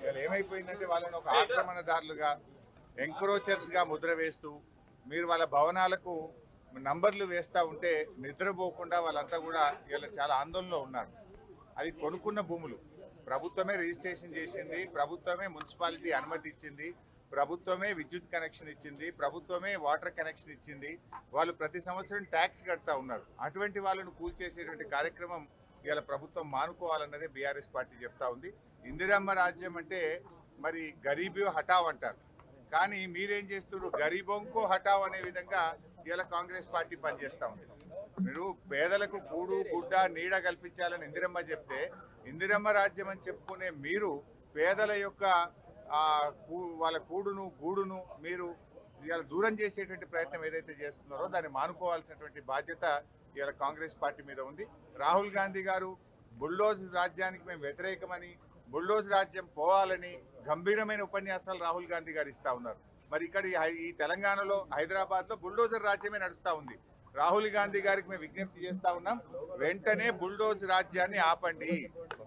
ఇవాళ ఏమైపోయిందంటే వాళ్ళని ఒక ఆక్రమణదారులుగా ఎంక్రోచర్స్గా ముద్ర వేస్తూ మీరు వాళ్ళ భవనాలకు నంబర్లు వేస్తూ ఉంటే నిద్రపోకుండా వాళ్ళంతా కూడా ఇలా చాలా ఆందోళనలో ఉన్నారు. అది కొనుక్కున్న భూములు. ప్రభుత్వమే రిజిస్ట్రేషన్ చేసింది ప్రభుత్వమే మున్సిపాలిటీ అనుమతి ఇచ్చింది ప్రభుత్వమే విద్యుత్ కనెక్షన్ ఇచ్చింది ప్రభుత్వమే వాటర్ కనెక్షన్ ఇచ్చింది. వాళ్ళు ప్రతి సంవత్సరం ట్యాక్స్ కడతా ఉన్నారు. అటువంటి వాళ్ళను కూల్చేసేటువంటి కార్యక్రమం ఇవాళ ప్రభుత్వం మానుకోవాలన్నదే బీఆర్ఎస్ పార్టీ చెప్తా ఉంది. ఇందిరమ్మ రాజ్యం అంటే మరి గరీబీ హఠావ్ అంటారు. కానీ మీరేం చేస్తున్నారు గరీబంకో హఠావ్ అనే విధంగా ఇవాళ కాంగ్రెస్ పార్టీ పనిచేస్తూ ఉంది. మీరు పేదలకు కూడు గుడ్డ నీడ కల్పించాలని ఇందిరమ్మ చెప్తే ఇందిరమ్మ రాజ్యం అని చెప్పుకునే మీరు పేదల యొక్క వాళ్ళ కూడును గూడును మీరు ఇవాళ దూరం చేసేటువంటి ప్రయత్నం ఏదైతే చేస్తున్నారో దాన్ని మానుకోవాల్సినటువంటి బాధ్యత ఇవాళ కాంగ్రెస్ పార్టీ మీద ఉంది. రాహుల్ గాంధీ గారు బుల్డోజ్ రాజ్యానికి మేము వ్యతిరేకమని బుల్డోజ్ రాజ్యం పోవాలని గంభీరమైన ఉపన్యాసాలు రాహుల్ గాంధీ గారు ఇస్తా ఉన్నారు. మరి ఇక్కడ ఈ తెలంగాణలో హైదరాబాద్లో బుల్డోజర్ రాజ్యమే నడుస్తా ఉంది. రాహుల్ గాంధీ గారికి మేము విజ్ఞప్తి చేస్తా ఉన్నాం వెంటనే బుల్డోజ్ రాజ్యాన్ని ఆపండి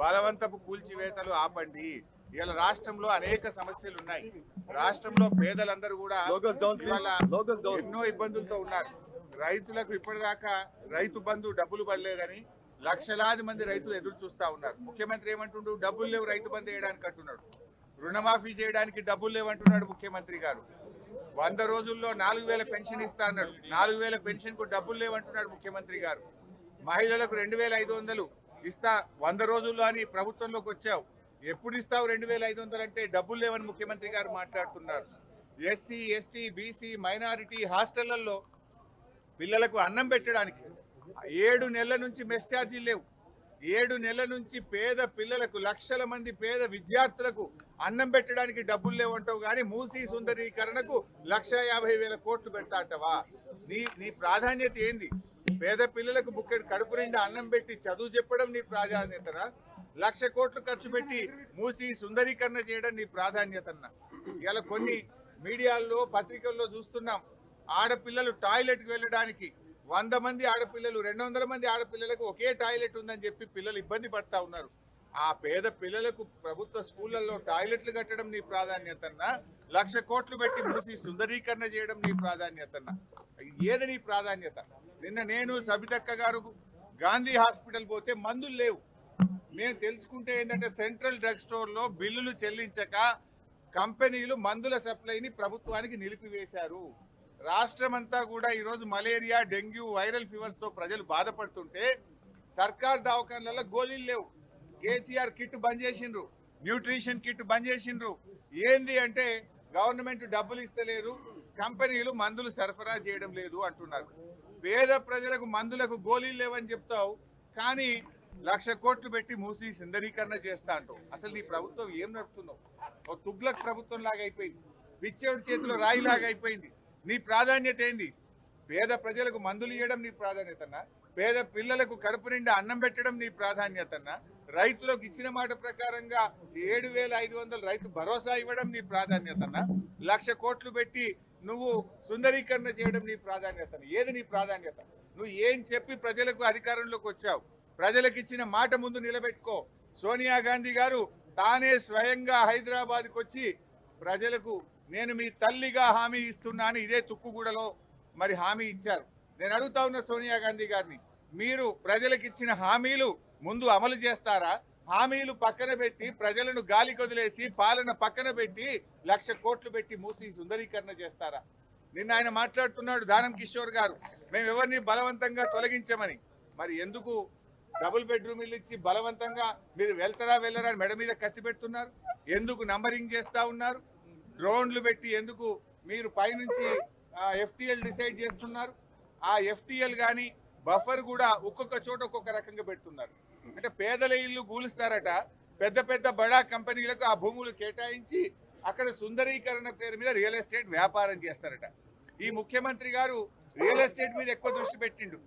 బలవంతపు కూల్చివేతలు ఆపండి. ఇలా రాష్ట్రంలో అనేక సమస్యలు ఉన్నాయి. రాష్ట్రంలో పేదలందరూ కూడా. ఇవాళ. ఎన్నో ఇబ్బందులతో ఉన్నారు. రైతులకు ఇప్పటిదాకా రైతు బంధు డబ్బులు పడలేదని లక్షలాది మంది రైతులు ఎదురు చూస్తా ఉన్నారు. ముఖ్యమంత్రి ఏమంటుండు? డబ్బులు లేవు రైతు బంధు వేయడానికి అంటున్నాడు. రుణమాఫీ చేయడానికి డబ్బులు లేవంటున్నాడు ముఖ్యమంత్రి గారు. వంద రోజుల్లో నాలుగు వేల పెన్షన్ ఇస్తా అన్నాడు. నాలుగు వేల పెన్షన్కు డబ్బులు లేవంటున్నాడు ముఖ్యమంత్రి గారు. మహిళలకు రెండు వేల ఐదు వందలు ఇస్తా వంద రోజుల్లో అని ప్రభుత్వంలోకి వచ్చావు. ఎప్పుడు ఇస్తావు రెండు వేల ఐదు వందలు అంటే డబ్బులు లేవని ముఖ్యమంత్రి గారు మాట్లాడుతున్నారు. ఎస్సీ ఎస్టీ బీసీ మైనారిటీ హాస్టళ్ళలో పిల్లలకు అన్నం పెట్టడానికి ఏడు నెలల నుంచి మెస్ ఛార్జీలు లేవు. ఏడు నెలల నుంచి పేద పిల్లలకు లక్షల మంది పేద విద్యార్థులకు అన్నం పెట్టడానికి డబ్బులు లేవంటావు కానీ మూసీ సుందరీకరణకు లక్ష యాభై వేల కోట్లు పెడతా నీ నీ ప్రాధాన్యత ఏంది? పేద పిల్లలకు బుక్కెడు కడుపు నిండా అన్నం పెట్టి చదువు చెప్పడం నీ ప్రాధాన్యతనా? లక్ష కోట్లు ఖర్చు పెట్టి మూసి సుందరీకరణ చేయడం నీ ప్రాధాన్యతన్నా ఇలా కొన్ని మీడియాల్లో పత్రికల్లో చూస్తున్నాం. ఆడపిల్లలు టాయిలెట్కి వెళ్ళడానికి వంద మంది ఆడపిల్లలు రెండు వందల మంది ఆడపిల్లలకు ఒకే టాయిలెట్ ఉందని చెప్పి పిల్లలు ఇబ్బంది పడతా ఉన్నారు. ఆ పేద పిల్లలకు ప్రభుత్వ స్కూళ్ళల్లో టాయిలెట్లు కట్టడం నీ ప్రాధాన్యతన్నా లక్ష కోట్లు పెట్టి మూసి సుందరీకరణ చేయడం నీ ప్రాధాన్యతన్నా. ఏది నీ ప్రాధాన్యత? నిన్న నేను సబితక్క గారు గాంధీ హాస్పిటల్ పోతే మందులు లేవు. మేము తెలుసుకుంటే ఏంటంటే సెంట్రల్ డ్రగ్ స్టోర్లో బిల్లులు చెల్లించక కంపెనీలు మందుల సప్లైని ప్రభుత్వానికి నిలిపివేశారు. రాష్ట్రమంతా కూడా ఈరోజు మలేరియా డెంగ్యూ వైరల్ ఫీవర్స్తో ప్రజలు బాధపడుతుంటే సర్కార్ దవాఖాన్లలో గోళీలు లేవు. కేసీఆర్ కిట్ బంద్ చేసిండ్రు. న్యూట్రిషన్ కిట్ బంద్ చేసిండ్రు. ఏంది అంటే గవర్నమెంట్ డబ్బులు ఇస్తలేదు కంపెనీలు మందులు సరఫరా చేయడం లేదు అంటున్నారు. పేద ప్రజలకు మందులకు గోళీలు లేవని చెప్తావు కానీ లక్ష కోట్లు పెట్టి మూసి సుందరీకరణ చేస్తా అంటావు. అసలు నీ ప్రభుత్వం ఏం నడుపుతున్నావు ఒక తుగ్లక్ ప్రభుత్వం లాగా అయిపోయింది పిచ్చేడు చేతిలో రాయిలాగా అయిపోయింది నీ ప్రాధాన్యత ఏంది? పేద ప్రజలకు మందులు ఇవ్వడం నీ ప్రాధాన్యతనా పేద పిల్లలకు కడుపు నిండా అన్నం పెట్టడం నీ ప్రాధాన్యతనా రైతులకు ఇచ్చిన మాట ప్రకారంగా ఏడు వేల ఐదు వందలు రైతు భరోసా ఇవ్వడం నీ ప్రాధాన్యతనా లక్ష కోట్లు పెట్టి నువ్వు సుందరీకరణ చేయడం నీ ప్రాధాన్యత ఏది నీ ప్రాధాన్యత? నువ్వు ఏం చెప్పి ప్రజలకు అధికారంలోకి వచ్చావు? ప్రజలకు ఇచ్చిన మాట ముందు నిలబెట్టుకో. సోనియా గాంధీ గారు తానే స్వయంగా హైదరాబాద్కి వచ్చి ప్రజలకు నేను మీ తల్లిగా హామీ ఇస్తున్నాను ఇదే తుక్కుగూడలో మరి హామీ ఇచ్చారు. నేను అడుగుతా ఉన్న సోనియా గాంధీ గారిని మీరు ప్రజలకు ఇచ్చిన హామీలు ముందు అమలు చేస్తారా? హామీలు పక్కన పెట్టి ప్రజలను గాలి కొదిలేసి పాలన పక్కన పెట్టి లక్ష కోట్లు పెట్టి మూసి సుందరీకరణ చేస్తారా? నిన్న ఆయన మాట్లాడుతున్నాడు దానం కిషోర్ గారు మేము ఎవరిని బలవంతంగా తొలగించమని. మరి ఎందుకు డబుల్ బెడ్రూమ్ ఇల్లు ఇచ్చి బలవంతంగా మీరు వెళ్తారా వెళ్ళరా అని మెడ మీద కత్తి పెడుతున్నారు? ఎందుకు నంబరింగ్ చేస్తా ఉన్నారు? డ్రోన్లు పెట్టి ఎందుకు మీరు పైనుంచి ఎఫ్టీఎల్ డిసైడ్ చేస్తున్నారు? ఆ ఎఫ్టిఎల్ కానీ బఫర్ కూడా ఒక్కొక్క చోట ఒక్కొక్క రకంగా పెడుతున్నారు. అంటే పేదల ఇల్లు గూలుస్తారట పెద్ద పెద్ద బడా కంపెనీలకు ఆ భూములు కేటాయించి అక్కడ సుందరీకరణ పేరు మీద రియల్ ఎస్టేట్ వ్యాపారం చేస్తారట. ఈ ముఖ్యమంత్రి గారు రియల్ ఎస్టేట్ మీద ఎక్కువ దృష్టి పెట్టిండు.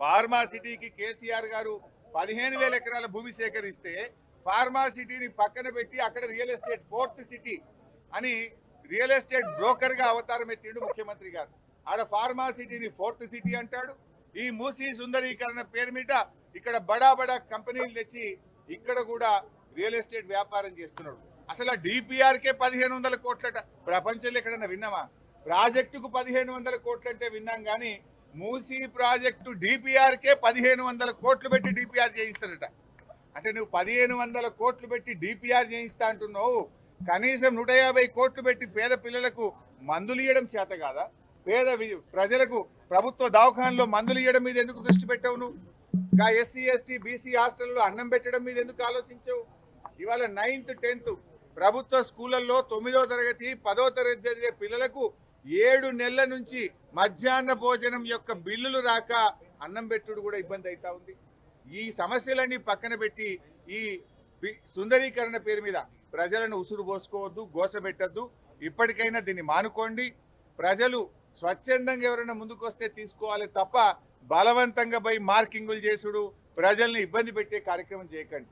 ఫార్మా సిటీకి కేసీఆర్ గారు పదిహేను వేల ఎకరాల భూమి సేకరిస్తే ఫార్మా సిటీని పక్కన పెట్టి అక్కడ రియల్ ఎస్టేట్ ఫోర్త్ సిటీ అని రియల్ ఎస్టేట్ బ్రోకర్గా అవతారం ఎత్తిండు ముఖ్యమంత్రి గారు. ఆడ ఫార్మా సిటీని ఫోర్త్ సిటీ అంటాడు. ఈ మూసీ సుందరీకరణ పేరు మీద ఇక్కడ బడా బడా కంపెనీలు తెచ్చి ఇక్కడ కూడా రియల్ ఎస్టేట్ వ్యాపారం చేస్తున్నాడు. అసలు ఆ డిపిఆర్కే పదిహేను వందల కోట్లట ప్రపంచంలో ఎక్కడన్నా విన్నామా? ప్రాజెక్టుకు పదిహేను వందల కోట్లు అంటే విన్నాం కానీ మూసీ ప్రాజెక్టు డిపిఆర్కే పదిహేను వందల కోట్లు పెట్టి డిపిఆర్ చేయిస్తాడట అంటే నువ్వు పదిహేను వందల కోట్లు పెట్టి డిపిఆర్ చేయిస్తా అంటున్నావు. కనీసం నూట యాభై కోట్లు పెట్టి పేద పిల్లలకు మందులు ఇవ్వడం చేత కాదా? పేద ప్రజలకు ప్రభుత్వ దవాఖానలో మందులు ఇవ్వడం మీద ఎందుకు దృష్టి పెట్టావు నువ్వు? ఇంకా ఎస్సీ ఎస్టీ బీసీ హాస్టల్లో అన్నం పెట్టడం మీద ఎందుకు ఆలోచించవు? ఇవాళ నైన్త్ టెన్త్ ప్రభుత్వ స్కూళ్ళల్లో తొమ్మిదో తరగతి పదో తరగతి చదివే పిల్లలకు ఏడు నెలల నుంచి మధ్యాహ్న భోజనం యొక్క బిల్లులు రాక అన్నం పెట్టుడు కూడా ఇబ్బంది అవుతా ఉంది. ఈ సమస్యలన్నీ పక్కన పెట్టి ఈ సుందరీకరణ పేరు మీద ప్రజలను ఉసురు పోసుకోవద్దు గోసబెట్టద్దు ఇప్పటికైనా దీన్ని మానుకోండి. ప్రజలు స్వచ్ఛందంగా ఎవరైనా ముందుకొస్తే తీసుకోవాలి తప్ప బలవంతంగా పోయి మార్కింగులు చేసుడు ప్రజల్ని ఇబ్బంది పెట్టే కార్యక్రమం చేయకండి.